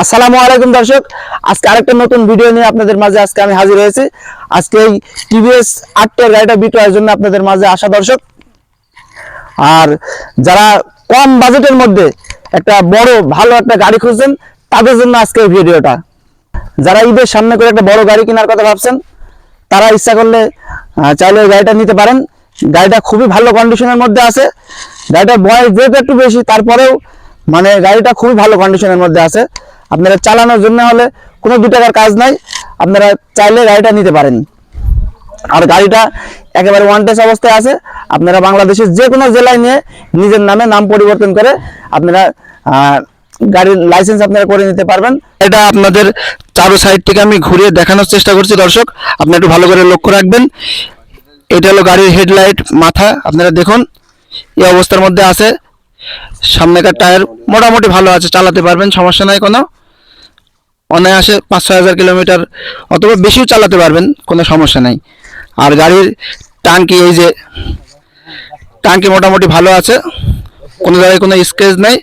আসসালামু আলাইকুম দর্শক। আজকে আরেকটা নতুন ভিডিও নিয়ে আপনাদের মাঝে আজকে আমি হাজির হয়েছি। আজকে এই টিভিএস আটটার গাড়িটা বিক্রয়ের জন্য আপনাদের মাঝে আসা দর্শক। আর যারা কম বাজেটের মধ্যে একটা বড়, ভালো একটা গাড়ি খুঁজছেন, তাদের জন্য আজকে এই ভিডিওটা যারা ঈদের সামনে করে একটা বড় গাড়ি কেনার কথা ভাবছেন, তারা ইচ্ছা করলে চাইলে ওই গাড়িটা নিতে পারেন। গাড়িটা খুবই ভালো কন্ডিশনের মধ্যে আছে। গাড়িটার বয়স যেহেতু একটু বেশি, তারপরেও মানে গাড়িটা খুবই ভালো কন্ডিশনের মধ্যে আছে। আপনারা চালানোর জন্য হলে কোনো দু টাকার কাজ নাই। আপনারা চাইলে গাড়িটা নিতে পারেন। আর গাড়িটা একেবারে ওয়ান টেস অবস্থায় আছে। আপনারা বাংলাদেশের যে কোনো জেলায় নিয়ে নিজের নামে নাম পরিবর্তন করে আপনারা গাড়ির লাইসেন্স আপনারা করে নিতে পারবেন। এটা আপনাদের চারো সাইড থেকে আমি ঘুরিয়ে দেখানোর চেষ্টা করছি, দর্শক। আপনি একটু ভালো করে লক্ষ্য রাখবেন। এটা হলো গাড়ির হেডলাইট মাথা। আপনারা দেখুন, এই অবস্থার মধ্যে আছে। সামনেকার টায়ার মোটামুটি ভালো আছে, চালাতে পারবেন, সমস্যা নাই কোনো। অনায়াসে পাঁচ, ছয় হাজার কিলোমিটার অথবা বেশিও চালাতে পারবেন, কোনো সমস্যা নাই। আর গাড়ির টাঙ্কি এই যে টাঙ্কি মোটামুটি ভালো আছে, কোনো জায়গায় কোনো স্কেচ নেই।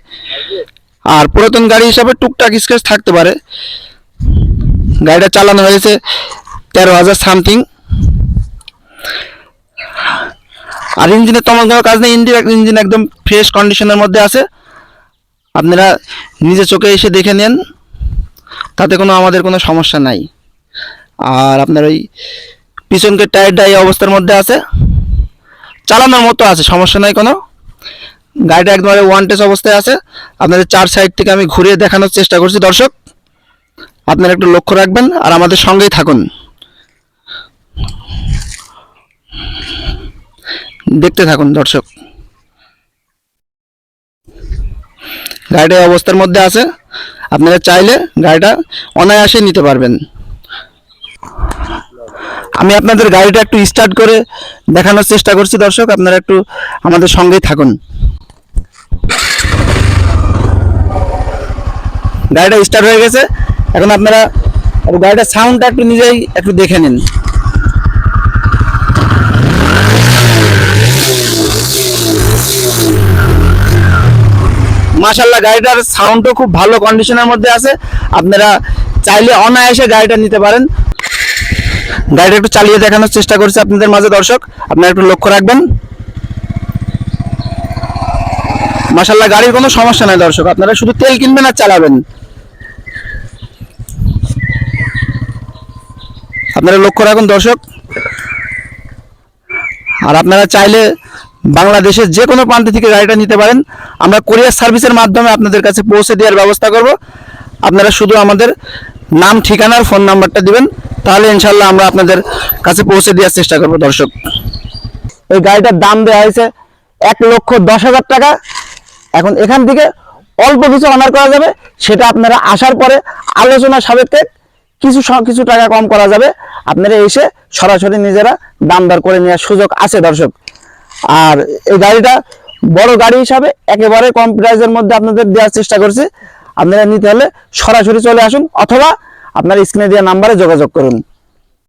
আর পুরাতন গাড়ি হিসাবে টুকটাক স্কেচ থাকতে পারে। গাড়িটা চালানো হয়েছে তেরো হাজার সামথিং। আর ইঞ্জিনের তেমন কোনো কাজ নেই ইঞ্জিন ইঞ্জিন একদম ফ্রেশ কন্ডিশনের মধ্যে আছে। আপনারা নিজে চোখে এসে দেখে নেন। তাতে কোনো আমাদের কোনো সমস্যা নাই। আর আপনার ওই পিছনকের টায়ারটা এই অবস্থার মধ্যে আছে। চালানোর মতো আছে, সমস্যা নাই কোনো। গাড়িটা একবারে ওয়ান টেস অবস্থায় আছে। আপনাদের চার সাইড থেকে আমি ঘুরিয়ে দেখানোর চেষ্টা করছি, দর্শক। আপনারা একটু লক্ষ্য রাখবেন আর আমাদের সঙ্গেই থাকুন। দেখতে থাকুন, দর্শক। গাড়িটা অবস্থার মধ্যে আছে। আপনারা চাইলে গাড়িটা অনায়াসে নিতে পারবেন। আমি আপনাদের গাড়িটা একটু স্টার্ট করে দেখানোর চেষ্টা করছি, দর্শক। আপনারা একটু আমাদের সঙ্গেই থাকুন। গাড়িটা স্টার্ট হয়ে গেছে। এখন আপনারা গাড়িটার সাউন্ডটা একটু নিজেই একটু দেখে নিন। মাশাল্লাহ গাড়িটার সাউন্ডও খুব ভালো কন্ডিশনের মধ্যে আছে। আপনারা চাইলে অনায়াসে গাড়িটা নিতে পারেন। গাড়িটা একটু চালিয়ে দেখানোর চেষ্টা করছি আপনাদের মাঝে, দর্শক। আপনারা একটু লক্ষ্য রাখবেন। মাশাল্লাহ গাড়ির কোনো সমস্যা নাই, দর্শক। আপনারা শুধু তেল কিনবেন আর চালাবেন। আপনারা লক্ষ্য রাখুন, দর্শক। আর আপনারা চাইলে বাংলাদেশের যে কোনো প্রান্ত থেকে গাড়িটা নিতে পারেন। আমরা কোরিয়ার সার্ভিসের মাধ্যমে আপনাদের কাছে পৌঁছে দেওয়ার ব্যবস্থা করব। আপনারা শুধু আমাদের নাম, ঠিকানার ফোন নাম্বারটা দিবেন, তাহলে ইনশাল্লাহ আমরা আপনাদের কাছে পৌঁছে দেওয়ার চেষ্টা করব, দর্শক। এই গাড়িটার দাম দেওয়া হয়েছে এক লক্ষ দশ হাজার টাকা। এখন এখান থেকে অল্প কিছু অনার করা যাবে, সেটা আপনারা আসার পরে আলোচনা সাপেক্ষে কিছু কিছু টাকা কম করা যাবে। আপনারা এসে সরাসরি নিজেরা দাম দর করে নেওয়ার সুযোগ আছে, দর্শক। আর এই গাড়িটা বড় গাড়ি হিসাবে একেবারে কম প্রাইসের মধ্যে আপনাদের দেওয়ার চেষ্টা করছি। আপনারা নিতে হলে সরাসরি চলে আসুন অথবা আপনার স্ক্রিনে দেওয়া নাম্বারে যোগাযোগ করুন।